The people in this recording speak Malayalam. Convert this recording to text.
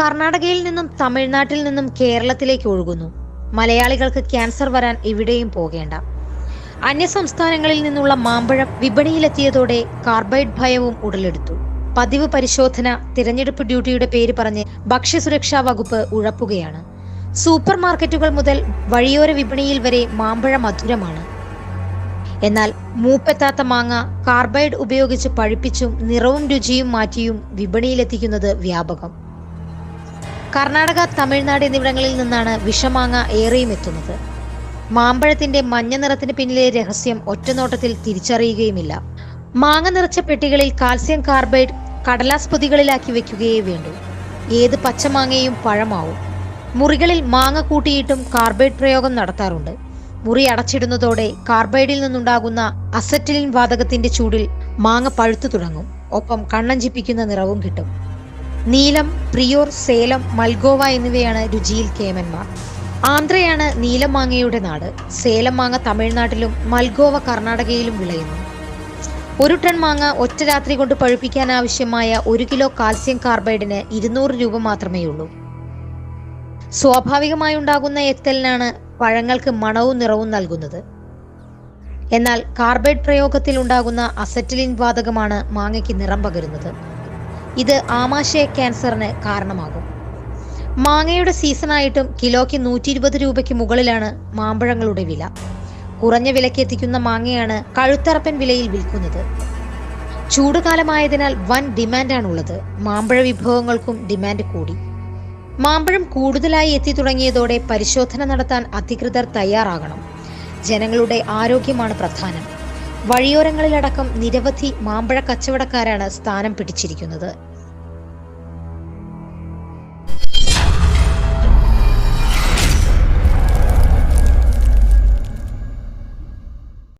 കർണാടകയിൽ നിന്നും തമിഴ്നാട്ടിൽ നിന്നും കേരളത്തിലേക്ക് ഒഴുകുന്നു. മലയാളികൾക്ക് ക്യാൻസർ വരാൻ എവിടെയും പോകേണ്ട. അന്യസംസ്ഥാനങ്ങളിൽ നിന്നുള്ള മാമ്പഴം വിപണിയിലെത്തിയതോടെ കാർബൈഡ് ഭയവും ഉടലെടുത്തു. പതിവ് പരിശോധന തിരഞ്ഞെടുപ്പ് ഡ്യൂട്ടിയുടെ പേര് പറഞ്ഞ് ഭക്ഷ്യസുരക്ഷാ വകുപ്പ് ഉഴപ്പുകയാണ്. സൂപ്പർ മാർക്കറ്റുകൾ മുതൽ വഴിയോര വിപണിയിൽ വരെ മാമ്പഴ മധുരമാണ്. എന്നാൽ മൂപ്പെത്താത്ത മാങ്ങ കാർബൈഡ് ഉപയോഗിച്ച് പഴുപ്പിച്ചും നിറവും രുചിയും മാറ്റിയും വിപണിയിലെത്തിക്കുന്നത് വ്യാപകം. കർണാടക തമിഴ്നാട് എന്നിവിടങ്ങളിൽ നിന്നാണ് വിഷമാങ്ങ ഏറെയും എത്തുന്നത്. മാമ്പഴത്തിന്റെ മഞ്ഞ നിറത്തിന് പിന്നിലെ രഹസ്യം ഒറ്റനോട്ടത്തിൽ തിരിച്ചറിയുകയുമില്ല. മാങ്ങ നിറച്ച പെട്ടികളിൽ കാൽസ്യം കാർബൈഡ് കടലാസ് പൊതികളിലാക്കി വെക്കുകയേ വേണ്ടൂ. ഏത് പച്ചമാങ്ങയും പഴമാവും. മുറികളിൽ മാങ്ങ കൂട്ടിയിട്ടും കാർബൈഡ് പ്രയോഗം നടത്താറുണ്ട്. മുറി അടച്ചിടുന്നതോടെ കാർബൈഡിൽ നിന്നുണ്ടാകുന്ന അസറ്റിലിൻ വാതകത്തിന്റെ ചൂടിൽ മാങ്ങ പഴുത്തു തുടങ്ങും. ഒപ്പം കണ്ണഞ്ചിപ്പിക്കുന്ന നിറവും കിട്ടും. നീലം പ്രിയോർ സേലം മൽഗോവ എന്നിവയാണ് രുചിയിൽ കേമന്മാർ. ആന്ധ്രയാണ് നീലം മാങ്ങയുടെ നാട്. സേലം മാങ്ങ തമിഴ്നാട്ടിലും മൽഗോവ കർണാടകയിലും വിളയുന്നു. ഒരു ടൺ മാങ്ങ ഒറ്റ രാത്രി കൊണ്ട് പഴുപ്പിക്കാൻ ആവശ്യമായ ഒരു കിലോ കാൽസ്യം കാർബൈഡിന് ഇരുന്നൂറ് രൂപ മാത്രമേ ഉള്ളൂ സ്വാഭാവികമായി ഉണ്ടാകുന്ന എത്തലിനാണ് പഴങ്ങൾക്ക് മണവും നിറവും നൽകുന്നത്. എന്നാൽ കാർബൈഡ് പ്രയോഗത്തിൽ ഉണ്ടാകുന്ന അസറ്റിലിൻ വാതകമാണ് മാങ്ങയ്ക്ക് നിറം പകരുന്നത്. ഇത് ആമാശയ ക്യാൻസറിന് കാരണമാകും. മാങ്ങയുടെ സീസണായിട്ടും കിലോയ്ക്ക് നൂറ്റി ഇരുപത് രൂപയ്ക്ക് മുകളിലാണ് മാമ്പഴങ്ങളുടെ വില. കുറഞ്ഞ വിലയ്ക്ക് എത്തിക്കുന്ന മാങ്ങയാണ് കഴുത്തറപ്പൻ വിലയിൽ വിൽക്കുന്നത്. ചൂടുകാലമായതിനാൽ വൻ ഡിമാൻഡാണുള്ളത്. മാമ്പഴ വിഭവങ്ങൾക്കും ഡിമാൻഡ് കൂടി. മാമ്പഴം കൂടുതലായി എത്തി തുടങ്ങിയതോടെ പരിശോധന നടത്താൻ അധികൃതർ തയ്യാറാകണം. ജനങ്ങളുടെ ആരോഗ്യമാണ് പ്രധാനം. വഴിയോരങ്ങളിലടക്കം നിരവധി മാമ്പഴ കച്ചവടക്കാരാണ് സ്ഥാനം പിടിച്ചിരിക്കുന്നത്.